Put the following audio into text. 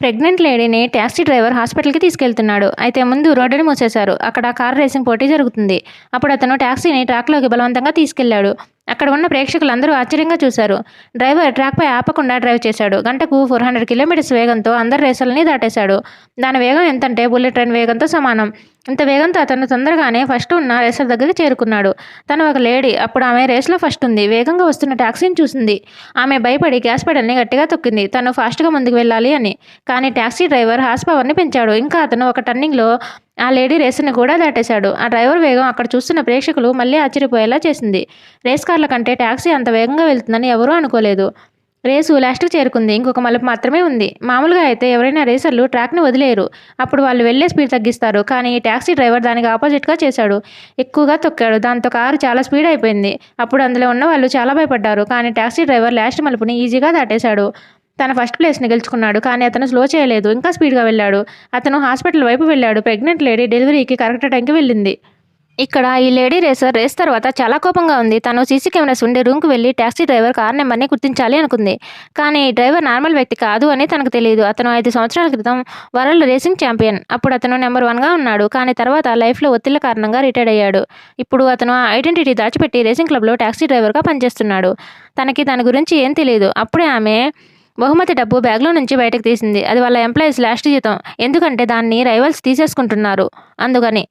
Pregnant లేడీని taxi driver హాస్పిటల్కి తీసుకెళ్తున్నాడు. అయితే ముందు రోడ్డుని మూసేశారు. అక్కడ కార్ రేసింగ్ పోటీ జరుగుతుంది. అప్పుడు అతను ట్యాక్సీని ట్రాక్లోకి బలవంతంగా తీసుకెళ్ళాడు. అక్కడ ఉన్న ప్రేక్షకులందరూ ఆశ్చర్యంగా చూశారు. డ్రైవర్ ట్రాక్పై ఆపకుండా డ్రైవ్ చేశాడు. గంటకు ఫోర్ హండ్రెడ్ కిలోమీటర్స్ వేగంతో అందరి రేసులని దాటేశాడు. దాని వేగం ఎంతంటే బుల్లెట్ ట్రైన్ వేగంతో సమానం. ఇంత వేగంతో అతను తొందరగానే ఫస్ట్ ఉన్న రేసర్ దగ్గరికి చేరుకున్నాడు. తను ఒక లేడీ. అప్పుడు ఆమె రేస్లో ఫస్ట్ ఉంది. వేగంగా వస్తున్న ట్యాక్సీని చూసింది. ఆమె భయపడి గ్యాస్ పెడల్ని గట్టిగా తొక్కింది. తను ఫాస్ట్గా ముందుకు వెళ్ళాలి అని. కానీ ట్యాక్సీ డ్రైవర్ హార్స్ పవర్ని పెంచాడు. ఇంకా అతను ఒక టర్నింగ్లో ఆ లేడీ రేసుని కూడా దాటేశాడు. ఆ డ్రైవర్ వేగం అక్కడ చూస్తున్న ప్రేక్షకులు మళ్ళీ ఆశ్చర్యపోయేలా చేసింది. రేస్ కార్ల కంటే ట్యాక్సీ అంత వేగంగా వెళ్తుందని ఎవరూ అనుకోలేదు. రేసు లాస్ట్కి చేరుకుంది. ఇంకొక మలుపు మాత్రమే ఉంది. మామూలుగా అయితే ఎవరైనా రేసర్లు ట్రాక్ని వదిలేరు. అప్పుడు వాళ్ళు వెళ్ళే స్పీడ్ తగ్గిస్తారు. కానీ ఈ ట్యాక్సీ డ్రైవర్ దానికి ఆపోజిట్గా చేశాడు. ఎక్కువగా తొక్కాడు. దాంతో కారు చాలా స్పీడ్ అయిపోయింది. అప్పుడు అందులో ఉన్న వాళ్ళు చాలా భయపడ్డారు. కానీ ట్యాక్సీ డ్రైవర్ లాస్ట్ మలుపుని ఈజీగా దాటేశాడు. తన ఫస్ట్ ప్లేస్ని గెలుచుకున్నాడు. కానీ అతను స్లో చేయలేదు. ఇంకా స్పీడ్గా వెళ్ళాడు. అతను హాస్పిటల్ వైపు వెళ్ళాడు. ప్రెగ్నెంట్ లేడీ డెలివరీకి కరెక్ట్ టైంకి వెళ్ళింది. ఇక్కడ ఈ లేడీ రేసర్ రేస్ తర్వాత చాలా కోపంగా ఉంది. తను సీసీ కెమెరాస్ ఉండే రూమ్కి వెళ్ళి ట్యాక్సీ డ్రైవర్ కార్ నెంబర్ని గుర్తించాలి అనుకుంది. కానీ ఈ డ్రైవర్ నార్మల్ వ్యక్తి కాదు అని తనకు తెలియదు అతను ఐదు సంవత్సరాల క్రితం వరల్డ్ రేసింగ్ ఛాంపియన్. అప్పుడు అతను నెంబర్ వన్గా ఉన్నాడు. కానీ తర్వాత లైఫ్లో ఒత్తిళ్ళ కారణంగా రిటైర్డ్ అయ్యాడు. ఇప్పుడు అతను ఆ ఐడెంటిటీ దాచిపెట్టి రేసింగ్ క్లబ్లో ట్యాక్సీ డ్రైవర్గా పనిచేస్తున్నాడు. తనకి దాని గురించి ఏం తెలియదు అప్పుడే ఆమె బహుమతి డబ్బు బ్యాగ్లో నుంచి బయటకు తీసింది. అది వాళ్ళ ఎంప్లాయీస్ లాస్ట్ జీతం. ఎందుకంటే దాన్ని రైవల్స్ తీసేసుకుంటున్నారు. అందుకని